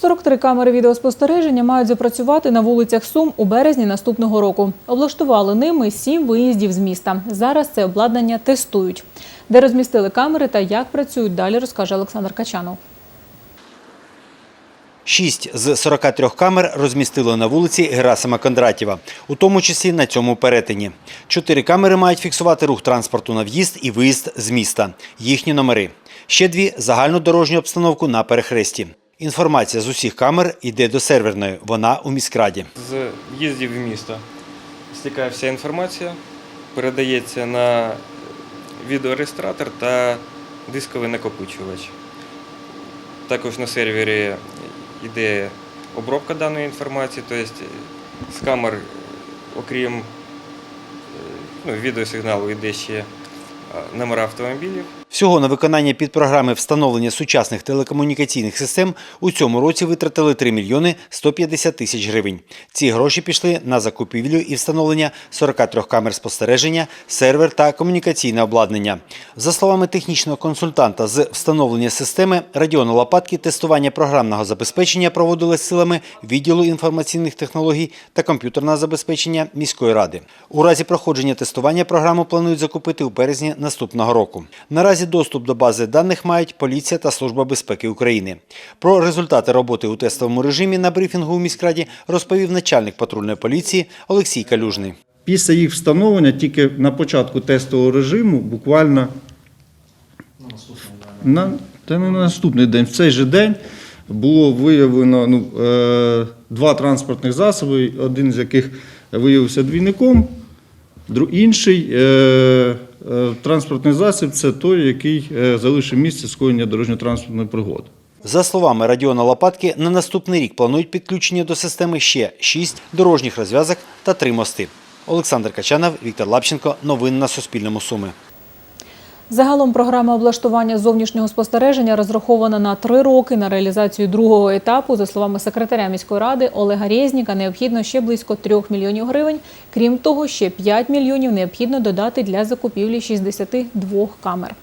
43 камери відеоспостереження мають запрацювати на вулицях Сум у березні наступного року. Облаштували ними сім виїздів з міста. Зараз це обладнання тестують. Де розмістили камери та як працюють далі, розкаже Олександр Качанов. Шість з 43 камер розмістили на вулиці Герасима Кондратєва, у тому числі на цьому перетині. Чотири камери мають фіксувати рух транспорту на в'їзд і виїзд з міста, їхні номери. Ще дві – загальну дорожню обстановку на перехресті. Інформація з усіх камер йде до серверної, вона у міськраді. З в'їздів в місто стікає вся інформація, передається на відеореєстратор та дисковий накопичувач. Також на сервері йде обробка даної інформації, тобто з камер, окрім е, ну, відеосигналу, йде ще е, номера автомобілів. Всього на виконання підпрограми встановлення сучасних телекомунікаційних систем у цьому році витратили 3 мільйони 150 тисяч гривень. Ці гроші пішли на закупівлю і встановлення 43 камер спостереження, сервер та комунікаційне обладнання. За словами технічного консультанта з встановлення системи Радіона Лопатки, тестування програмного забезпечення проводилось силами відділу інформаційних технологій та комп'ютерного забезпечення міської ради. У разі проходження тестування програму планують закупити у березні наступного року. Наразі доступ до бази даних мають поліція та Служба безпеки України. Про результати роботи у тестовому режимі на брифінгу у міськраді розповів начальник патрульної поліції Олексій Калюжний. Після їх встановлення тільки на початку тестового режиму, буквально на, та на наступний день, в цей же день було виявлено ну, е, два транспортних засоби, один з яких виявився двійником, інший е, транспортний засіб це той, який е, залишив місце скоєння дорожньо-транспортної пригоди. За словами Радіона Лопатки, на наступний рік планують підключення до системи ще шість дорожніх розв'язок та три мости. Олександр Качанов, Віктор Лапченко. Новини на Суспільному. Суми. Загалом програма облаштування зовнішнього спостереження розрахована на три роки. На реалізацію другого етапу, за словами секретаря міської ради Олега Резніка, необхідно ще близько 3 мільйонів гривень. Крім того, ще 5 мільйонів необхідно додати для закупівлі 62 камер.